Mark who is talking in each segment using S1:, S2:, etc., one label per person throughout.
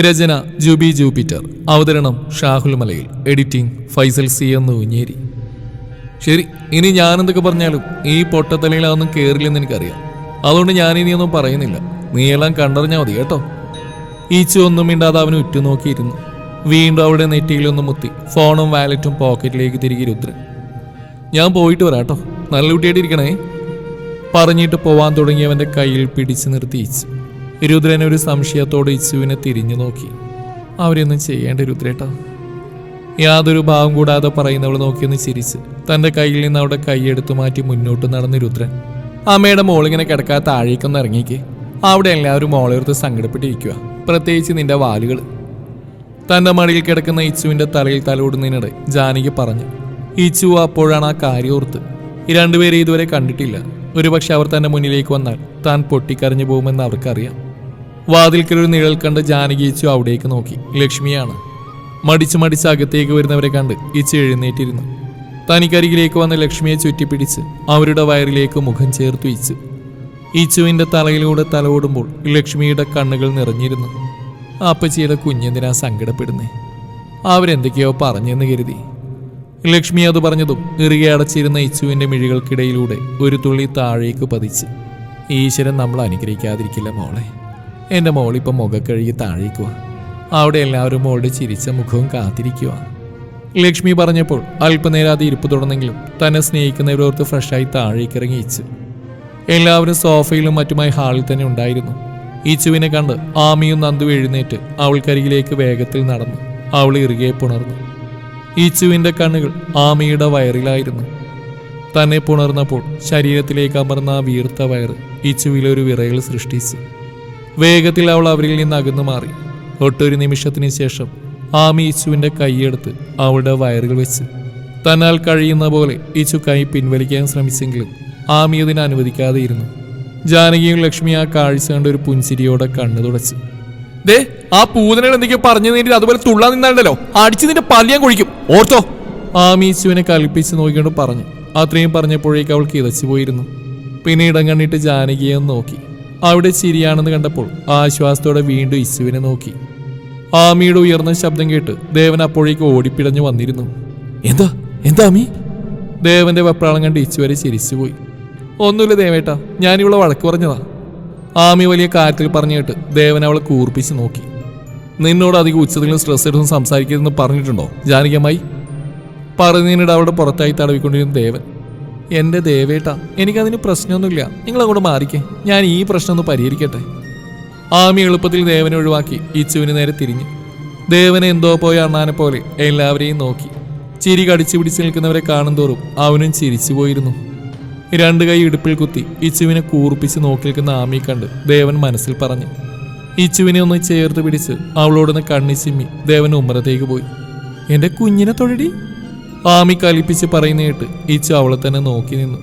S1: രചന Jubi Jupiter അവതരണം ഷാഹുൽ മലയിൽ. Editing Faisal C എന്ന് ഊഞ്ഞേരി ശരി ഇനി ഞാനെന്തൊക്കെ പറഞ്ഞാലും ഈ പൊട്ടത്തലയിലൊന്നും കയറില്ലെന്ന് എനിക്കറിയാം. അതുകൊണ്ട് ഞാനിനിയൊന്നും പറയുന്നില്ല. നീയെല്ലാം കണ്ടറിഞ്ഞാൽ മതി കേട്ടോ. ഈച്ചു ഒന്നും മിണ്ടാതെ അവന് ഉറ്റുനോക്കിയിരുന്നു. വീണ്ടും അവിടെ നെറ്റിയിലൊന്ന് മുത്തി ഫോണും വാലറ്റും പോക്കറ്റിലേക്ക് തിരികെ രുദ്രൻ. ഞാൻ പോയിട്ട് വരാട്ടോ. നല്ല കുട്ടിയായിട്ടിരിക്കണേ. പറഞ്ഞിട്ട് പോവാൻ തുടങ്ങിയവന്റെ കയ്യിൽ പിടിച്ചു നിർത്തി ഇച്ചു രുദ്രൻ ഒരു സംശയത്തോടെ ഇച്ചുവിനെ തിരിഞ്ഞു നോക്കി. അവരൊന്നും ചെയ്യേണ്ട രുദ്രേട്ട. യാതൊരു ഭാവം കൂടാതെ പറയുന്നവൾ നോക്കിയൊന്ന് ചിരിച്ച് തന്റെ കയ്യിൽ നിന്ന് അവിടെ കൈയെടുത്തു മാറ്റി മുന്നോട്ട് നടന്ന് രുദ്രൻ അമ്മയുടെ മോളിങ്ങനെ കിടക്കാതെ താഴേക്കൊന്ന് ഇറങ്ങിക്ക്. അവിടെ എല്ലാവരും മോളെടുത്ത് സങ്കടപ്പെട്ടിരിക്കുക പ്രത്യേകിച്ച് നിന്റെ വാലുകൾ തന്റെ മടിയിൽ കിടക്കുന്ന ഇച്ചുവിന്റെ തലയിൽ തലോടുന്നതിനിടെ ജാനകി പറഞ്ഞു ഇച്ചു അപ്പോഴാണ് ആ കാര്യം ഓർത്ത്. രണ്ടുപേരെ ഇതുവരെ കണ്ടിട്ടില്ല. ഒരുപക്ഷെ അവർ തന്റെ മുന്നിലേക്ക് വന്നാൽ താൻ പൊട്ടിക്കരഞ്ഞു പോകുമെന്ന് അവർക്കറിയാം. വാതിൽക്കൽ ഒരു നിഴൽ കണ്ട് ജാനകി ഇച്ചു അവിടേക്ക് നോക്കി. ലക്ഷ്മിയാണ്. മടിച്ച് മടിച്ച് അകത്തേക്ക് വരുന്നവരെ കണ്ട് ഇച്ചു എഴുന്നേറ്റിരുന്നു. തനിക്കരികിലേക്ക് വന്ന ലക്ഷ്മിയെ ചുറ്റിപ്പിടിച്ച് അവരുടെ വയറിലേക്ക് മുഖം ചേർത്തു ഇച്ചു ഇച്ചുവിന്റെ തലയിലൂടെ തലോടുമ്പോൾ ലക്ഷ്മിയുടെ കണ്ണുകൾ നിറഞ്ഞിരുന്നു. അപ്പച്ചിയുടെ കുഞ്ഞെന്തിനാ സങ്കടപ്പെടുന്നേ? അവരെന്തൊക്കെയോ പറഞ്ഞെന്ന് കരുതി. ലക്ഷ്മി അത് പറഞ്ഞതും ഇറുകെ അടച്ചിരുന്ന ഇച്ചുവിന്റെ മിഴികൾക്കിടയിലൂടെ ഒരു തുള്ളി താഴേക്ക് പതിച്ച്. ഈശ്വരൻ നമ്മൾ അനുഗ്രഹിക്കാതിരിക്കില്ല മോളെ. എന്റെ മോളിപ്പം മുഖക്കഴുകി കഴുകി താഴേക്കുക അവിടെ എല്ലാവരും മോളുടെ ചിരിച്ച മുഖവും കാത്തിരിക്കുക ലക്ഷ്മി പറഞ്ഞപ്പോൾ അല്പനേരം അത് ഇരിപ്പ് തുടർന്നെങ്കിലും തന്നെ സ്നേഹിക്കുന്നവരോർത്ത് ഫ്രഷായി താഴേക്ക് ഇറങ്ങി ഇച്ചു. എല്ലാവരും സോഫയിലും മറ്റുമായി ഹാളിൽ തന്നെ ഉണ്ടായിരുന്നു. ഈച്ചുവിനെ കണ്ട് ആമിയും നന്ദു എഴുന്നേറ്റ് അവൾക്കരികിലേക്ക് വേഗത്തിൽ നടന്നു. അവൾ ഇറുകെ പുണർന്നു. ഈച്ചുവിന്റെ കണ്ണുകൾ ആമിയുടെ വയറിലായിരുന്നു. തന്നെ പുണർന്നപ്പോൾ ശരീരത്തിലേക്ക് അമർന്ന ആ വീർത്ത വയറ് ഈച്ചുവിലൊരു വിറയൽ സൃഷ്ടിച്ചു. വേഗത്തിൽ അവൾ അവരിൽ നിന്ന് അകന്നു മാറി. ഒട്ടൊരു നിമിഷത്തിന് ശേഷം ആമി ഇച്ചുവിന്റെ കൈയെടുത്ത് അവളുടെ വയറിൽ വെച്ച്. തന്നാൽ കഴിയുന്ന പോലെ ഈശു കൈ പിൻവലിക്കാൻ ശ്രമിച്ചെങ്കിലും ആമി അതിനെ അനുവദിക്കാതെ ഇരുന്നു. ജാനകിയും ലക്ഷ്മി ആ കാഴ്ച കണ്ട് ഒരു പുഞ്ചിരിയോടെ കണ്ണു തുടച്ചു. ദേ ആ പൂതനകൾ എന്തൊക്കെയോ പറഞ്ഞു നീട്ടി അതുപോലെ തുള്ളാൻ നിന്നാണ്ടല്ലോ. അടിച്ച് നിന്റെ പല്ലിയാൻ കുഴിക്കും. ഓർത്തോ? ആമി ഇച്ചുവിനെ കൽപ്പിച്ച് നോക്കിക്കൊണ്ട് പറഞ്ഞു. അത്രയും പറഞ്ഞപ്പോഴേക്ക് അവൾ കിതച്ചു പോയിരുന്നു പിന്നെ ഇടം കണ്ടിട്ട് ജാനകിയെ നോക്കി. അവിടെ ശരിയാണെന്ന് കണ്ടപ്പോൾ ആശ്വാസത്തോടെ വീണ്ടും ഇസുവിനെ നോക്കി. ആമിയുടെ ഉയർന്ന ശബ്ദം കേട്ട് ദേവൻ അപ്പോഴേക്ക് ഓടിപ്പിടഞ്ഞു വന്നിരുന്നു. എന്താ? എന്താ ആമി? ദേവന്റെ വെപ്രാളം കണ്ട് ഇച്ചുവരെ ചിരിച്ചുപോയി. ഒന്നുമില്ല ദേവേട്ടാ ഞാനിവളെ വഴക്ക് പറഞ്ഞതാ. ആമി വലിയ കാര്യത്തിൽ പറഞ്ഞു കേട്ട് ദേവൻ അവളെ കൂർപ്പിച്ച് നോക്കി. നിന്നോട് അധികം ഉച്ചത്തിലും സ്ട്രെസ് എടുത്തും സംസാരിക്കരുതെന്ന് പറഞ്ഞിട്ടുണ്ടോ ജാനകമായി പറഞ്ഞതിനിടെ അവളുടെ പുറത്തായി തടവിക്കൊണ്ടിരുന്ന ദേവൻ. എന്റെ ദേവേട്ട എനിക്കതിന് പ്രശ്നമൊന്നുമില്ല. നിങ്ങൾ അങ്ങോട്ട് മാറിക്കേ. ഞാൻ ഈ പ്രശ്നം ഒന്ന് പരിഹരിക്കട്ടെ. ആമി എളുപ്പത്തിൽ ദേവനെ ഒഴിവാക്കി ഇച്ചുവിന് നേരെ തിരിഞ്ഞു. ദേവനെ എന്തോ പോയ അണ്ണാനെ പോലെ എല്ലാവരെയും നോക്കി. ചിരി കടിച്ചു പിടിച്ച് നിൽക്കുന്നവരെ കാണുന്തോറും അവനും ചിരിച്ചു പോയിരുന്നു. രണ്ട് കൈ ഇടുപ്പിൽ കുത്തി ഇച്ചുവിനെ കൂർപ്പിച്ച് നോക്കി നിൽക്കുന്ന ആമിയെ കണ്ട് ദേവൻ മനസ്സിൽ പറഞ്ഞു. ഇച്ചുവിനെ ഒന്ന് ചേർത്ത് പിടിച്ച് അവളോടൊന്ന് കണ്ണി ചിമ്മി ദേവൻ ഉമ്മറത്തേക്ക് പോയി. എന്റെ കുഞ്ഞിനെ തൊഴടി ആമി കലിപ്പിച്ച് പറയുന്ന കേട്ട് ഇച്ചു അവളെ തന്നെ നോക്കി നിന്നു.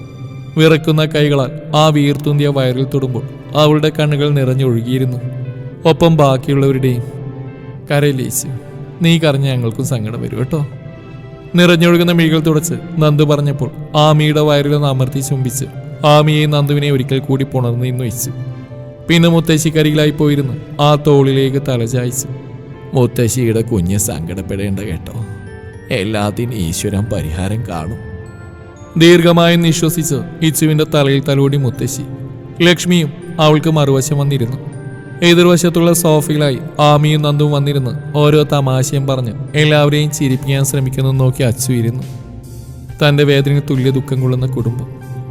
S1: വിറക്കുന്ന കൈകളാൽ ആ വീർത്തുന്തിയ വയറിൽ തൊടുമ്പോൾ അവളുടെ കണ്ണുകൾ നിറഞ്ഞൊഴുകിയിരുന്നു. ഒപ്പം ബാക്കിയുള്ളവരുടെയും കരയിലേച്ചു നീ കരഞ്ഞ ഞങ്ങൾക്കും സങ്കടം വരും കേട്ടോ. നിറഞ്ഞൊഴുകുന്ന മിഴികൾ തുടച്ച് നന്ദു പറഞ്ഞപ്പോൾ ആമിയുടെ വയറിലൊന്ന് അമർത്തി ചുംബിച്ച് ആമിയെ നന്ദുവിനെ ഒരിക്കൽ കൂടി പുണർന്നു നിന്ന് വെച്ചു. പിന്നെ മുത്തശ്ശി കരികിലായി പോയിരുന്നു ആ തോളിലേക്ക് തലചായിച്ചു മുത്തശ്ശിയുടെ കുഞ്ഞ് സങ്കടപ്പെടേണ്ട കേട്ടോ. എല്ലാത്തിനും ഈശ്വരൻ പരിഹാരം കാണും. ദീർഘമായി നിശ്വസിച്ച് ഇച്ചുവിന്റെ തലയിൽ തലോടി മുത്തശ്ശി ലക്ഷ്മിയും അവൾക്ക് മറുവശം വന്നിരുന്നു. എതിർവശത്തുള്ള സോഫയിലായി ആമിയും നന്ദും വന്നിരുന്ന് ഓരോ തമാശയും പറഞ്ഞ് എല്ലാവരെയും ചിരിപ്പിക്കാൻ ശ്രമിക്കുന്നു നോക്കി അച്ചു ഇരുന്നു. തന്റെ വേദന തുല്യ ദുഃഖം കൊള്ളുന്ന കുടുംബം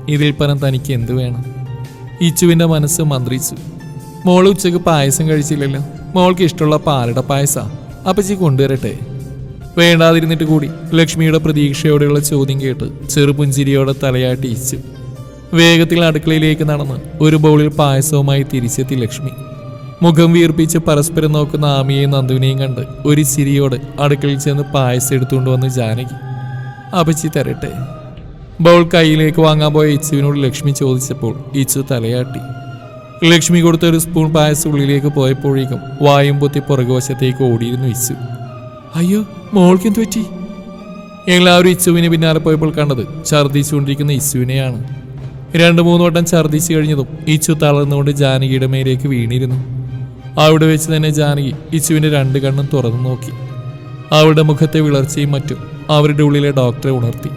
S1: ഇതിൽ പരം തനിക്ക് എന്ത് വേണം? ഇച്ചുവിന്റെ മനസ്സ് മന്ത്രിച്ചു. മോൾ ഉച്ചയ്ക്ക് പായസം കഴിച്ചില്ലല്ലോ. മോൾക്ക് ഇഷ്ടമുള്ള പാലട പായസ. അപ്പച്ചി കൊണ്ടുവരട്ടെ. വേണ്ടാതിരുന്നിട്ട് കൂടി ലക്ഷ്മിയുടെ പ്രതീക്ഷയോടെയുള്ള ചോദ്യം കേട്ട് ചെറുപുഞ്ചിരിയോടെ തലയാട്ടി ഇച്ചു വേഗത്തിൽ അടുക്കളയിലേക്ക് നടന്ന് ഒരു ബൗളിൽ പായസവുമായി തിരിച്ചെത്തി ലക്ഷ്മി. മുഖം വീർപ്പിച്ച് പരസ്പരം നോക്കുന്ന ആമിയെയും നന്ദുവിനെയും കണ്ട് ഒരു ചിരിയോടെ അടുക്കളയിൽ ചെന്ന് പായസം എടുത്തുകൊണ്ട് വന്ന് ജാനകി അപച്ചി തരട്ടെ. ബൗൾ കയ്യിലേക്ക് വാങ്ങാൻ പോയ ഇച്ചുവിനോട് ലക്ഷ്മി ചോദിച്ചപ്പോൾ ഇച്ചു തലയാട്ടി. ലക്ഷ്മി കൊടുത്ത ഒരു സ്പൂൺ പായസം ഉള്ളിലേക്ക് പോയപ്പോഴേക്കും വായും പൊത്തി പുറകുവശത്തേക്ക് ഓടിയിരുന്നു ഇച്ചു. അയ്യോ മോൾക്ക് എന്ത് പറ്റി? എല്ലാവരും ഇച്ചുവിന് പിന്നാലെ പോയപ്പോൾ കണ്ടത് ഛർദ്ദിച്ചുകൊണ്ടിരിക്കുന്ന ഇസുവിനെയാണ്. രണ്ടു മൂന്ന് വട്ടം ഛർദ്ദിച്ചു കഴിഞ്ഞതും ഇച്ചു തളർന്നുകൊണ്ട് ജാനകിയുടെ മേലേക്ക് വീണിരുന്നു. അവിടെ വെച്ച് തന്നെ ജാനകി ഇച്ചുവിന്റെ രണ്ട് കണ്ണും തുറന്നു നോക്കി. അവളുടെ മുഖത്തെ വിളർച്ചയും മറ്റും അവരുടെ ഉള്ളിലെ ഡോക്ടറെ ഉണർത്തി.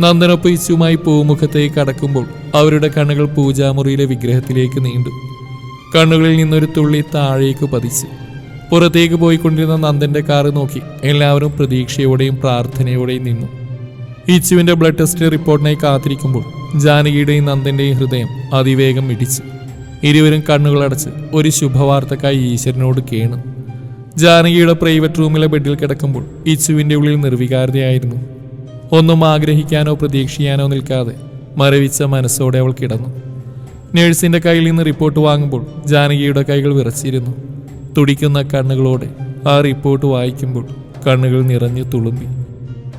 S1: നന്ദനൊപ്പം ഇച്ചുമായി പൂമുഖത്തേക്ക് കടക്കുമ്പോൾ അവരുടെ കണ്ണുകൾ പൂജാമുറിയിലെ വിഗ്രഹത്തിലേക്ക് നീണ്ടു. കണ്ണുകളിൽ നിന്നൊരു തുള്ളി താഴേക്ക് പതിച്ചു. പുറത്തേക്ക് പോയിക്കൊണ്ടിരുന്ന നന്ദന്റെ കാറ് നോക്കി. എല്ലാവരും പ്രതീക്ഷയോടെയും പ്രാർത്ഥനയോടെയും നിന്നു. ഇച്ചുവിന്റെ ബ്ലഡ് ടെസ്റ്റ് റിപ്പോർട്ടിനായി കാത്തിരിക്കുമ്പോൾ ജാനകിയുടെയും നന്ദന്റെയും ഹൃദയം അതിവേഗം ഇടിച്ചു. ഇരുവരും കണ്ണുകളടച്ച് ഒരു ശുഭവാർത്തക്കായി ഈശ്വരനോട് കേണു. ജാനകിയുടെ പ്രൈവറ്റ് റൂമിലെ ബെഡിൽ കിടക്കുമ്പോൾ ഇച്ചുവിന്റെ ഉള്ളിൽ നിർവികാരതയായിരുന്നു. ഒന്നും ആഗ്രഹിക്കാനോ പ്രതീക്ഷിക്കാനോ നിൽക്കാതെ മരവിച്ച മനസ്സോടെ അവൾ കിടന്നു. നേഴ്സിന്റെ കയ്യിൽ നിന്ന് റിപ്പോർട്ട് വാങ്ങുമ്പോൾ ജാനകിയുടെ കൈകൾ വിറച്ചിരുന്നു. തുടിക്കുന്ന കണ്ണുകളോടെ ആ റിപ്പോർട്ട് വായിക്കുമ്പോൾ കണ്ണുകൾ നിറഞ്ഞു തുളുമ്പി.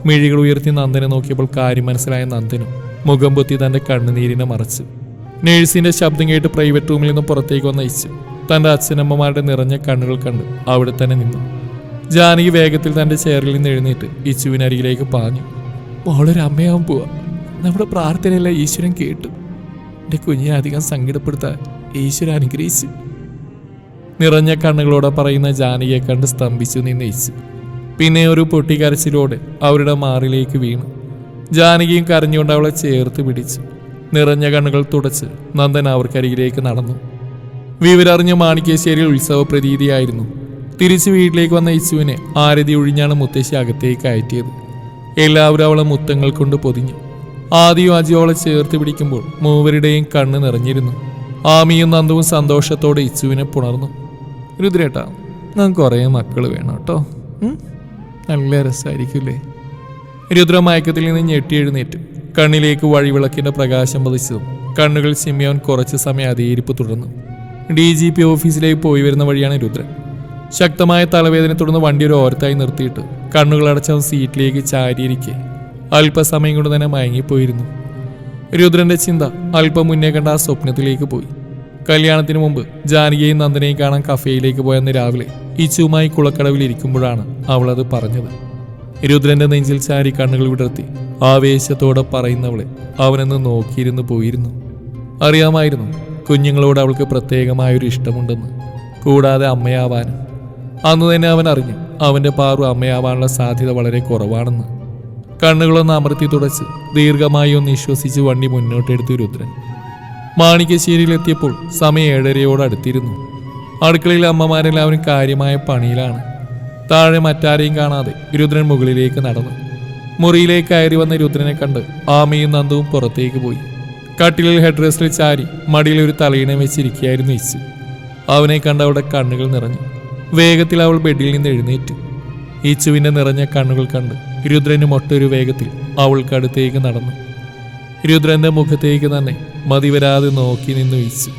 S1: മിഴികൾ ഉയർത്തി നന്ദനെ നോക്കിയപ്പോൾ കാര്യം മനസ്സിലായ നന്ദനും മുഖം പൊത്തി തന്റെ കണ്ണുനീരിനെ മറച്ചു. നേഴ്സിന്റെ ശബ്ദം കേട്ട് പ്രൈവറ്റ് റൂമിൽ നിന്ന് പുറത്തേക്ക് വന്ന ഇച്ചു തന്റെ അച്ഛനമ്മമാരുടെ നിറഞ്ഞ കണ്ണുകൾ കണ്ട് അവിടെ തന്നെ നിന്നു. ജാനകി വേഗത്തിൽ തന്റെ ചെയറിൽ നിന്ന് എഴുന്നേറ്റ് ഇച്ചുവിനരികിലേക്ക് പാഞ്ഞു. മോളൊരു അമ്മയാവും പോവാ. നമ്മുടെ പ്രാർത്ഥനയെല്ലാം ഈശ്വരൻ കേട്ടു. എന്റെ കുഞ്ഞിനെ അധികം സങ്കടപ്പെടുത്താൻ ഈശ്വരൻ അനുഗ്രഹിച്ചു. നിറഞ്ഞ കണ്ണുകളോടെ പറയുന്ന ജാനകിയെ കണ്ട് സ്തംഭിച്ചു നിന്നയിച്ചു. പിന്നെ ഒരു പൊട്ടിക്കരച്ചിലോടെ അവരുടെ മാറിലേക്ക് വീണു. ജാനകിയും കരഞ്ഞുകൊണ്ട് അവളെ ചേർത്ത് പിടിച്ചു. നിറഞ്ഞ കണ്ണുകൾ തുടച്ച് നന്ദൻ അവർക്കരികിലേക്ക് നടന്നു. വിവരറിഞ്ഞ മാണിക്കേശ്ശേരിയിൽ ഉത്സവ പ്രതീതിയായിരുന്നു. തിരിച്ചു വീട്ടിലേക്ക് വന്ന ഇച്ചുവിനെ ആരതി ഒഴിഞ്ഞാണ് മുത്തശ്ശി അകത്തേക്ക് അയറ്റിയത് എല്ലാവരും അവളെ മുത്തങ്ങൾ കൊണ്ട് പൊതിഞ്ഞു. ആദ്യം അജിയോ അവളെ ചേർത്ത് പിടിക്കുമ്പോൾ മൂവരുടെയും കണ്ണ് നിറഞ്ഞിരുന്നു. ആമിയും നന്ദവും സന്തോഷത്തോടെ ഇച്ചുവിനെ പുണർന്നു. രുദ്രേട്ടാ നാം കുറേ മക്കൾ വേണം കേട്ടോ. നല്ല രസമായിരിക്കില്ലേ രുദ്ര മയക്കത്തിൽ നിന്ന് ഞെട്ടി എഴുന്നേറ്റ് കണ്ണിലേക്ക് വഴിവിളക്കിന്റെ പ്രകാശം പതിച്ചതും കണ്ണുകൾ സിമിയോൻ കുറച്ച് സമയം അതേരിപ്പ് തുടർന്നു. ഡി ജി പി ഓഫീസിലേക്ക് പോയി വരുന്ന വഴിയാണ് രുദ്രൻ. ശക്തമായ തലവേദന തുടർന്ന് വണ്ടി ഒരു ഓരത്തായി നിർത്തിയിട്ട് കണ്ണുകൾ അടച്ചവൻ സീറ്റിലേക്ക് ചാരിയിരിക്കെ. അല്പസമയം കൊണ്ട് തന്നെ മയങ്ങിപ്പോയിരുന്നു. രുദ്രന്റെ ചിന്ത അല്പം മുന്നേ കണ്ട ആ സ്വപ്നത്തിലേക്ക് പോയി. കല്യാണത്തിന് മുമ്പ് ജാനകിയെയും നന്ദനെയും കാണാൻ കഫേയിലേക്ക് പോയെന്ന് രാവിലെ ഇച്ചുമായി കുളക്കടവിൽ ഇരിക്കുമ്പോഴാണ് അവളത് പറഞ്ഞത്. രുദ്രന്റെ നെഞ്ചിൽ ചാരി കണ്ണുകൾ വിടർത്തി ആവേശത്തോടെ പറയുന്നവളെ അവനെന്ന് നോക്കിയിരുന്നു പോയിരുന്നു. അറിയാമായിരുന്നു കുഞ്ഞുങ്ങളോട് അവൾക്ക് പ്രത്യേകമായൊരു ഇഷ്ടമുണ്ടെന്ന് കൂടാതെ അമ്മയാവാനും. അന്ന് തന്നെ അവൻ അറിഞ്ഞു അവന്റെ പാറു അമ്മയാവാനുള്ള സാധ്യത വളരെ കുറവാണെന്ന്. കണ്ണുകളൊന്ന് അമർത്തി തുടച്ച് ദീർഘമായി ഒന്ന് വിശ്വസിച്ച് വണ്ടി മുന്നോട്ടെടുത്തു രുദ്രൻ. മാണിക്കശ്ശേരിയിലെത്തിയപ്പോൾ സമയം ഏഴരയോട് അടുത്തിരുന്നു അടുക്കളയിലെ അമ്മമാരെല്ലാവരും കാര്യമായ പണിയിലാണ്. താഴെ മറ്റാരെയും കാണാതെ രുദ്രൻ മുകളിലേക്ക് നടന്നു. മുറിയിലേക്ക് കയറി വന്ന രുദ്രനെ കണ്ട് ആമയും നന്ദവും പുറത്തേക്ക് പോയി. കട്ടിലിൽ ഹെഡ് റെസ്റ്റിൽ ചാരി മടിയിൽ ഒരു തലയിണ വെച്ചിരിക്കുകയായിരുന്നു ഇച്ചു അവനെ കണ്ട് അവളുടെ കണ്ണുകൾ നിറഞ്ഞു. വേഗത്തിൽ അവൾ ബെഡിൽ നിന്ന് എഴുന്നേറ്റു. ഇച്ചുവിന്റെ നിറഞ്ഞ കണ്ണുകൾ കണ്ട് രുദ്രന് മൊട്ടൊരു വേഗത്തിൽ അവൾക്കടുത്തേക്ക് നടന്നു. രുദ്രന്റെ മുഖത്തേക്ക് തന്നെ മതിവരാതെ നോക്കി നിന്ന് വീശു.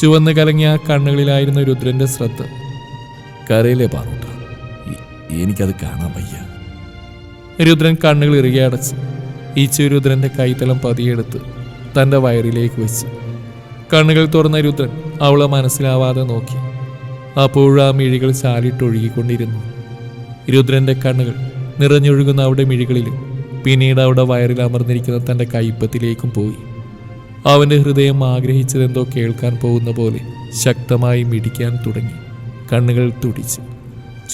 S1: ചുവന്ന് കലങ്ങിയ കണ്ണുകളിലായിരുന്നു രുദ്രന്റെ ശ്രദ്ധ.
S2: കരയിലെ പാറൂട്ട? എനിക്കത് കാണാൻ വയ്യ.
S1: രുദ്രൻ കണ്ണുകൾ ഇറുകെ അടച്ചു ഈച്ചു രുദ്രന്റെ കൈത്തലം പതിയെടുത്ത് തന്റെ വയറിലേക്ക് വെച്ചു. കണ്ണുകൾ തുറന്ന രുദ്രൻ അവളെ മനസ്സിലാവാതെ നോക്കി. അപ്പോഴും ആ മിഴികൾ ചാലിട്ടൊഴുകിക്കൊണ്ടിരുന്നു. രുദ്രന്റെ കണ്ണുകൾ നിറഞ്ഞൊഴുകുന്ന അവിടെ മിഴികളിലും പിന്നീട് അവിടെ വയറിൽ അമർന്നിരിക്കുന്ന തന്റെ കൈപ്പത്തിലേക്കും പോയി. അവന്റെ ഹൃദയം ആഗ്രഹിച്ചതെന്തോ കേൾക്കാൻ പോകുന്ന പോലെ ശക്തമായി മിടിക്കാൻ തുടങ്ങി. കണ്ണുകൾ തുടിച്ച്.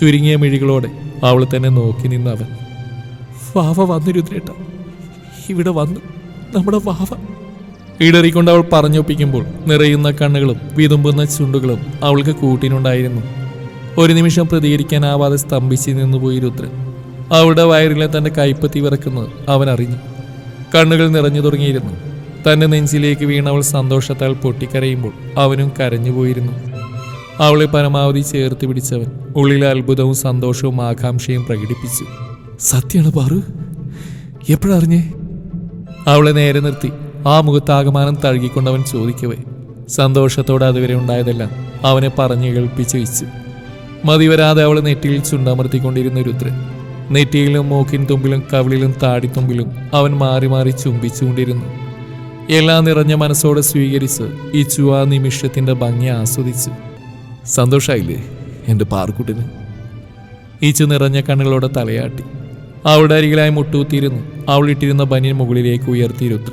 S1: ചുരുങ്ങിയ മിഴികളോടെ അവൾ തന്നെ നോക്കി നിന്നവൻ വാവ വന്നു രുദ്രേട്ട. ഇവിടെ വന്നു. നമ്മുടെ വാവ. ഇടറിക്കൊണ്ട് അവൾ പറഞ്ഞൊപ്പിക്കുമ്പോൾ നിറയുന്ന കണ്ണുകളും വിതുമ്പുന്ന ചുണ്ടുകളും അവൾക്ക് കൂട്ടിനുണ്ടായിരുന്നു. ഒരു നിമിഷം പ്രതികരിക്കാനാവാതെ സ്തംഭിച്ച് നിന്നുപോയി രുദ്രൻ. അവളുടെ വയറിലെ തന്റെ കൈപ്പത്തി വിറക്കുന്നത് അവൻ അറിഞ്ഞു. കണ്ണുകൾ നിറഞ്ഞു തുടങ്ങിയിരുന്നു. തന്റെ നെഞ്ചിലേക്ക് വീണവൾ സന്തോഷത്താൽ പൊട്ടിക്കരയുമ്പോൾ അവനും കരഞ്ഞുപോയിരുന്നു അവളെ പരമാവധി ചേർത്ത് പിടിച്ചവൻ ഉള്ളിൽ അത്ഭുതവും സന്തോഷവും ആകാംക്ഷയും പ്രകടിപ്പിച്ചു. സത്യാണ് പാറു. എപ്പോഴറിഞ്ഞേ? അവളെ നേരെ നിർത്തി. ആ മുഖത്താകമാനം തഴുകിക്കൊണ്ടവൻ ചോദിക്കവേ. സന്തോഷത്തോടെ അതുവരെ ഉണ്ടായതെല്ലാം അവനെ പറഞ്ഞു കേൾപ്പിച്ച് വെച്ചു. മതിവരാതെ അവൾ നെറ്റിയിൽ ചുണ്ടമർത്തിക്കൊണ്ടിരുന്ന രുദ്രൻ നെറ്റിയിലും മൂക്കിൻ തുമ്പിലും കവിളിലും താടിത്തുമ്പിലും അവൻ മാറി മാറി ചുംബിച്ചുകൊണ്ടിരുന്നു. എല്ലാം നിറഞ്ഞ മനസ്സോടെ സ്വീകരിച്ച് ഈ ചുവാ നിമിഷത്തിന്റെ ഭംഗി ആസ്വദിച്ചു. സന്തോഷായില്ലേ എന്റെ പാർക്കുട്ടിന് ഈച്ചു നിറഞ്ഞ കണ്ണുകളോടെ തലയാട്ടി. അവളുടെ അരികിലായി മുട്ടൂത്തിയിരുന്നു അവൾ ഇട്ടിരുന്ന ബനിയൻ മുകളിലേക്ക് ഉയർത്തിയിരുത്ര.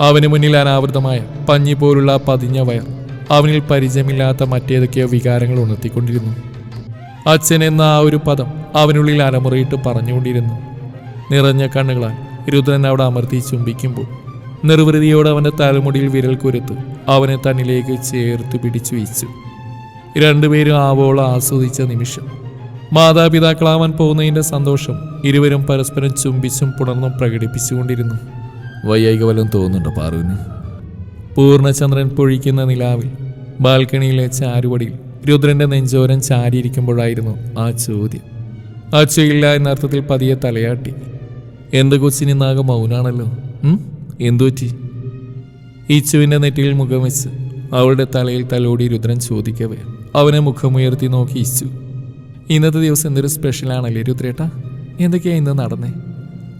S1: അവന് മുന്നിൽ അനാവൃതമായ പഞ്ഞി പോലുള്ള പതിഞ്ഞ വയർ. അവനിൽ പരിചയമില്ലാത്ത മറ്റേതൊക്കെയോ വികാരങ്ങൾ ഉണർത്തിക്കൊണ്ടിരുന്നു. അച്ഛൻ എന്ന ആ ഒരു പദം അവനുള്ളിൽ അലമുറയിട്ട് പറഞ്ഞുകൊണ്ടിരുന്നു. നിറഞ്ഞ കണ്ണുകളാൽ രുദ്രൻ അവിടെ അമർത്തി ചുംബിക്കുമ്പോൾ നിർവൃതിയോടെ അവന്റെ തലമുടിയിൽ വിരൽ കുരുത്ത് അവനെ തന്നിലേക്ക് ചേർത്ത് പിടിച്ചു വീച്ചു. രണ്ടുപേരും ആവോളം ആസ്വദിച്ച നിമിഷം മാതാപിതാക്കളാവാൻ പോകുന്നതിന്റെ സന്തോഷം ഇരുവരും പരസ്പരം ചുംബിച്ചും പുണർന്നും പ്രകടിപ്പിച്ചുകൊണ്ടിരുന്നു.
S2: വയ്യായിക വല്ലതും തോന്നുന്നുണ്ടോ പാറുവിന്?
S1: പൂർണചന്ദ്രൻ പൊഴിക്കുന്ന നിലാവിൽ ബാൽക്കണിയിലെ ചാരുവടിയിൽ രുദ്രന്റെ നെഞ്ചോരം ചാരിയിരിക്കുമ്പോഴായിരുന്നു ആ ചോദ്യം. അച്ഛയില്ല എന്നർത്ഥത്തിൽ പതിയെ തലയാട്ടി. എന്ത് കൊച്ചിനിന്നാകെ മൗനാണല്ലോ? ഉം? എന്തു പറ്റി നെറ്റിയിൽ മുഖം വെച്ച് അവളുടെ തലയിൽ തലോടി രുദ്രൻ ചോദിക്കവേ. അവനെ മുഖമുയർത്തി നോക്കി ഇച്ചു ഇന്നത്തെ ദിവസം എന്തൊരു സ്പെഷ്യലാണല്ലേ രുദ്രേട്ടാ? എന്തൊക്കെയാ ഇന്ന് നടന്നേ?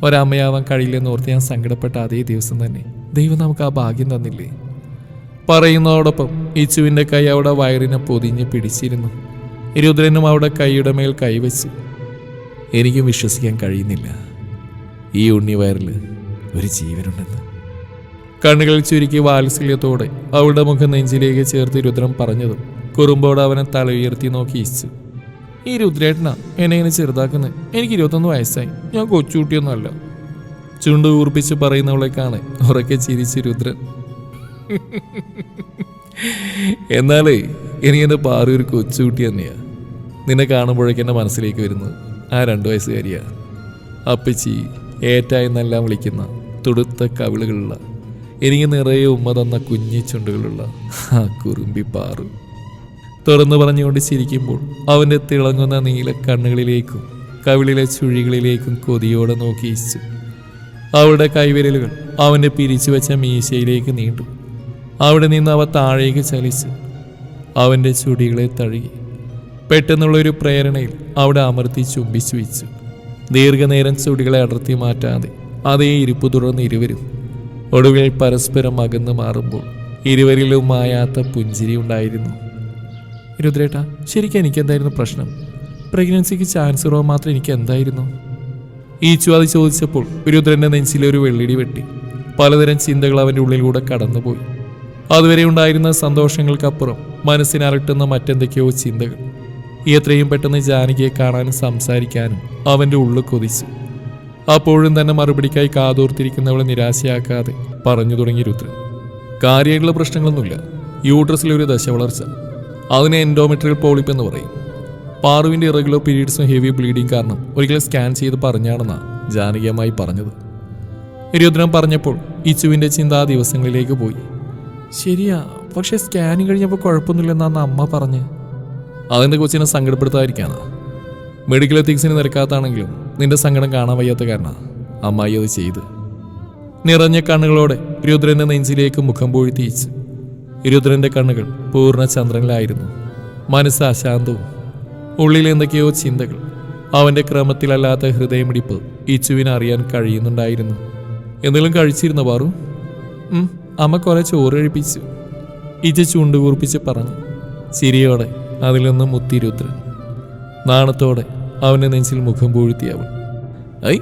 S1: ഒരമ്മയാവാൻ കഴിയില്ലെന്ന് ഓർത്ത് ഞാൻ സങ്കടപ്പെട്ട അതേ ദിവസം തന്നെ. ദൈവം നമുക്ക് ആ ഭാഗ്യം തന്നില്ലേ? പറയുന്നതോടൊപ്പം ഇച്ചുവിന്റെ കൈ അവിടെ വയറിനെ പൊതിഞ്ഞ് പിടിച്ചിരുന്നു. രുദ്രനും അവിടെ കൈയുടെ മേൽ കൈവച്ചു.
S2: എനിക്കും വിശ്വസിക്കാൻ കഴിയുന്നില്ല. ഈ ഉണ്ണി വയറിൽ ഒരു ജീവനുണ്ടെന്ന്.
S1: കണ്ണുകൾ ചുരുക്കി വാത്സല്യത്തോടെ അവളുടെ മുഖം നെഞ്ചിലേക്ക് ചേർത്ത് രുദ്രൻ പറഞ്ഞതും കുറുമ്പോടെ അവനെ തല ഉയർത്തി നോക്കി ഇച്ചു ഈ രുദ്രേട്ടനാ എന്നെ ഇങ്ങനെ ചെറുതാക്കുന്നത് എനിക്ക് ഇരുപത്തൊന്ന് വയസ്സായി. ഞാൻ കൊച്ചുകുട്ടിയൊന്നുമല്ല. ചുണ്ട് ഊർപ്പിച്ച് പറയുന്നവളെ കാണെ ഉറക്കെ ചിരിച്ച് രുദ്രൻ. എന്നാലേ എനിക്ക് എന്റെ പാറി ഒരു കൊച്ചുകുട്ടി തന്നെയാ. നിന്നെ കാണുമ്പോഴേക്ക് എന്റെ മനസ്സിലേക്ക് വരുന്നു ആ രണ്ടു വയസ്സുകാരിയാ. അപ്പച്ചി ഏറ്റായെന്നെല്ലാം വിളിക്കുന്ന തുടുത്ത കവിളുകളുള്ള എനിക്ക് നിറയെ ഉമ്മ തന്ന കുഞ്ഞി ചുണ്ടുകളുള്ള ആ കുറുമ്പി പാറു. തുറന്നു പറഞ്ഞുകൊണ്ട് ചിരിക്കുമ്പോൾ അവന്റെ തിളങ്ങുന്ന നീല കണ്ണുകളിലേക്കും കവിളിലെ ചുഴികളിലേക്കും കൊതിയോടെ നോക്കി ഇച്ചു അവളുടെ കൈവിരലുകൾ അവന്റെ പിരിച്ചു വെച്ച മീശയിലേക്ക് നീണ്ടു. അവിടെ നിന്ന് അവ താഴേക്ക് ചലിച്ചു അവന്റെ ചുടികളെ തഴുകി. പെട്ടെന്നുള്ള ഒരു പ്രേരണയിൽ അവിടെ അമർത്തി ചുംബിച്ചു വെച്ചു. ദീർഘനേരം ചുടികളെ അടർത്തി മാറ്റാതെ അതേ ഇരിപ്പ് തുടർന്ന് ഇരുവരും ഒടുവിൽ പരസ്പരം അകന്നു മാറുമ്പോൾ ഇരുവരിലും മായാത്ത പുഞ്ചിരി ഉണ്ടായിരുന്നു. രുദ്രേട്ടാ ശരിക്കും എനിക്ക് എന്തായിരുന്നു പ്രശ്നം? പ്രഗ്നൻസിക്ക് ചാൻസ് കുറവ് മാത്രം എനിക്ക് എന്തായിരുന്നു ഈച്ചു അത് ചോദിച്ചപ്പോൾ രുദ്രന്റെ നെഞ്ചിലെ ഒരു വെള്ളിടി വെട്ടി. പലതരം ചിന്തകൾ അവന്റെ ഉള്ളിലൂടെ കടന്നുപോയി. അതുവരെ ഉണ്ടായിരുന്ന സന്തോഷങ്ങൾക്കപ്പുറം മനസ്സിനരട്ടുന്ന മറ്റെന്തൊക്കെയോ ചിന്തകൾ. എത്രയും പെട്ടെന്ന് ജാനകിയെ കാണാനും സംസാരിക്കാനും അവന്റെ ഉള്ളു കൊതിച്ചു. അപ്പോഴും തന്നെ മറുപടിക്കായി കാതോർത്തിരിക്കുന്നവളെ നിരാശയാക്കാതെ പറഞ്ഞു തുടങ്ങി രുദ്രൻ. കാര്യമായിട്ടുള്ള പ്രശ്നങ്ങളൊന്നുമില്ല. യൂട്രസിലൊരു ദശ വളർച്ച. അതിനെ എൻഡോമെട്രിയൽ പോളിപ്പ് എന്ന് പറയും. പാറുവിന്റെ ഇറഗുലർ പീരീഡ്സും ഹെവി ബ്ലീഡിങ് കാരണം ഒരിക്കലും സ്കാൻ ചെയ്ത് പറഞ്ഞാണെന്നാണ് ജാനകിയമായി പറഞ്ഞത്. രുദ്രൻ പറഞ്ഞപ്പോൾ ഇച്ചുവിന്റെ ചിന്ത ആ ദിവസങ്ങളിലേക്ക് പോയി. ശരിയാ പക്ഷെ സ്കാൻ കഴിഞ്ഞപ്പോൾ കുഴപ്പമൊന്നുമില്ലെന്നാണ് അമ്മ പറഞ്ഞ്. അതെന്റെ കൊച്ചിനെ സങ്കടപ്പെടുത്താതിരിക്കാനാ. മെഡിക്കൽ എത്തിക്സിന് നിരക്കാത്താണെങ്കിലും നിന്റെ സങ്കടം കാണാൻ വയ്യാത്ത കാരണം അമ്മായി അത് ചെയ്ത്. നിറഞ്ഞ കണ്ണുകളോടെ രുദ്രന്റെ നെഞ്ചിലേക്ക് മുഖം പൊഴുത്തിയിച്ചു. രുദ്രന്റെ കണ്ണുകൾ പൂർണ ചന്ദ്രനിലായിരുന്നു. മനസ്സ് അശാന്തവും. ഉള്ളിൽ എന്തൊക്കെയോ ചിന്തകൾ. അവന്റെ ക്രമത്തിലല്ലാത്ത ഹൃദയമിടിപ്പ് ഇച്ചുവിന് അറിയാൻ കഴിയുന്നുണ്ടായിരുന്നു. എന്തെങ്കിലും കഴിച്ചിരുന്ന പാറു അമ്മ കുറെ ചോറ് കഴിപ്പിച്ചു. ഇച്ച ചുണ്ടുകൂർപ്പിച്ച് പറഞ്ഞു ചിരിയോടെ അതിൽ നിന്ന് മുത്തി രുദ്രൻ നാണത്തോടെ അവന്റെ നെഞ്ചിൽ മുഖം പൂഴ്ത്തി അവൾ. ഐ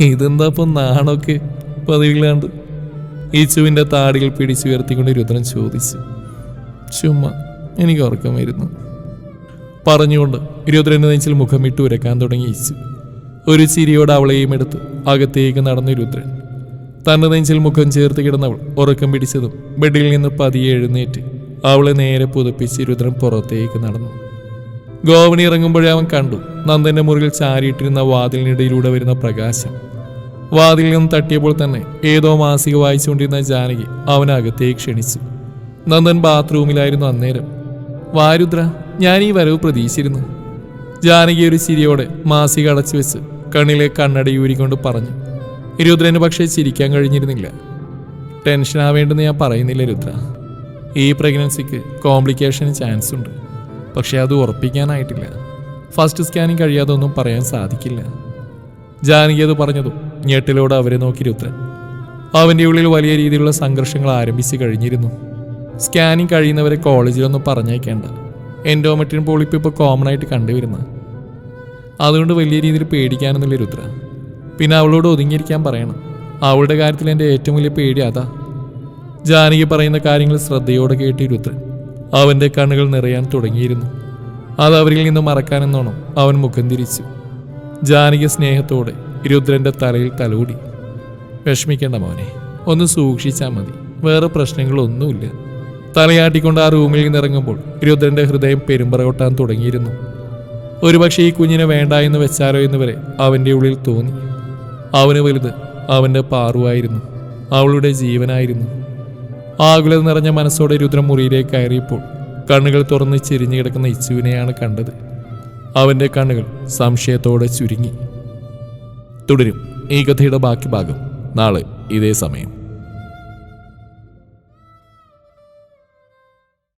S1: ഇതെന്താ ഇപ്പം നാണൊക്കെ പതിവില്ലാണ്ട്? ഈച്ചുവിന്റെ താടികൾ പിടിച്ചുയർത്തിക്കൊണ്ട് രുദ്രൻ ചോദിച്ചു ചുമ്മാ എനിക്ക് ഉറക്കം വരുന്നു. പറഞ്ഞുകൊണ്ട് രുദ്രന്റെ നെഞ്ചിൽ മുഖമിട്ട് ഉരക്കാൻ തുടങ്ങി ഈച്ചു ഒരു ചിരിയോടെ അവളെയും എടുത്ത് അകത്തേക്ക് നടന്നു രുദ്രൻ. തന്റെ നെഞ്ചിൽ മുഖം ചേർത്ത് കിടന്നവൾ ഉറക്കം പിടിച്ചതും ബെഡിൽ നിന്ന് പതിയെ എഴുന്നേറ്റ് അവളെ നേരെ പുതപ്പിച്ച് രുദ്രൻ പുറത്തേക്ക് നടന്നു. ഗോവണി ഇറങ്ങുമ്പോഴേ അവൻ കണ്ടു നന്ദന്റെ മുറിയിൽ ചാരിയിട്ടിരുന്ന വാതിലിനിടയിലൂടെ വരുന്ന പ്രകാശം. വാതിലിൽ നിന്ന് തട്ടിയപ്പോൾ തന്നെ ഏതോ മാസിക വായിച്ചുകൊണ്ടിരുന്ന ജാനകി അവനകത്തേക്ക് ക്ഷണിച്ചു. നന്ദൻ ബാത്റൂമിലായിരുന്നു അന്നേരം. വാരുദ്ര ഞാൻ ഈ വരവ് പ്രതീക്ഷിച്ചിരുന്നു. ജാനകി ഒരു ചിരിയോടെ മാസിക അടച്ചു വെച്ച് കണ്ണിലെ കണ്ണടയൂരിക്കൊണ്ട് പറഞ്ഞു. രുദ്രന് പക്ഷേ ചിരിക്കാൻ കഴിഞ്ഞിരുന്നില്ല. ടെൻഷൻ ആവേണ്ടെന്ന് ഞാൻ പറയുന്നില്ല രുദ്ര. ഈ പ്രഗ്നൻസിക്ക് കോംപ്ലിക്കേഷന് ചാൻസ് ഉണ്ട്. പക്ഷെ അത് ഉറപ്പിക്കാനായിട്ടില്ല. ഫസ്റ്റ് സ്കാനിങ് കഴിയാതെ ഒന്നും പറയാൻ സാധിക്കില്ല. ജാനകി അത് പറഞ്ഞതും. ഞെട്ടിലോട് അവരെ നോക്കി രുദ്രൻ അവന്റെ ഉള്ളിൽ വലിയ രീതിയിലുള്ള സംഘർഷങ്ങൾ ആരംഭിച്ചു കഴിഞ്ഞിരുന്നു. സ്കാനിങ് കഴിയുന്നവരെ കോളേജിലൊന്നും പറഞ്ഞേക്കേണ്ട എൻഡോമെട്രിൻ പോളിപ്പ് ഇപ്പോൾ കോമൺ ആയിട്ട് കണ്ടുവരുന്ന. അതുകൊണ്ട് വലിയ രീതിയിൽ പേടിക്കാനൊന്നുമില്ല രുദ്ര. പിന്നെ അവളോട് ഒതുങ്ങിയിരിക്കാൻ പറയണം. അവളുടെ കാര്യത്തിൽ എന്റെ ഏറ്റവും വലിയ പേടി അതാ. ജാനകി പറയുന്ന കാര്യങ്ങൾ ശ്രദ്ധയോടെ കേട്ടി രുദ്രൻ അവന്റെ കണ്ണുകൾ നിറയാൻ തുടങ്ങിയിരുന്നു. അത് അവരിൽ നിന്ന് മറക്കാനെന്നോണം അവൻ മുഖം തിരിച്ചു. ജാനകി സ്നേഹത്തോടെ രുദ്രന്റെ തലയിൽ തലോടി. വിഷമിക്കേണ്ട മോനെ ഒന്ന് സൂക്ഷിച്ചാൽ മതി. വേറെ പ്രശ്നങ്ങളൊന്നുമില്ല. തലയാട്ടിക്കൊണ്ട് ആ റൂമിൽ നിന്നിറങ്ങുമ്പോൾ രുദ്രന്റെ ഹൃദയം പെരുമ്പറകൊട്ടാൻ തുടങ്ങിയിരുന്നു. ഒരുപക്ഷെ ഈ കുഞ്ഞിനെ വേണ്ട എന്ന് വെച്ചാലോ എന്ന് വരെ അവന്റെ ഉള്ളിൽ തോന്നി. അവന് വലുത് അവന്റെ പാറുവായിരുന്നു. അവളുടെ ജീവനായിരുന്നു. ആകുലത നിറഞ്ഞ മനസ്സോടെ രുദ്രം മുറിയിലേക്ക് കയറിയപ്പോൾ കണ്ണുകൾ തുറന്ന് ചിരിഞ്ഞു കിടക്കുന്ന ഇച്ചുവിനെയാണ് കണ്ടത്. അവന്റെ കണ്ണുകൾ സംശയത്തോടെ ചുരുങ്ങി. തുടരും ഈ കഥയുടെ ബാക്കി ഭാഗം നാളെ ഇതേ സമയം.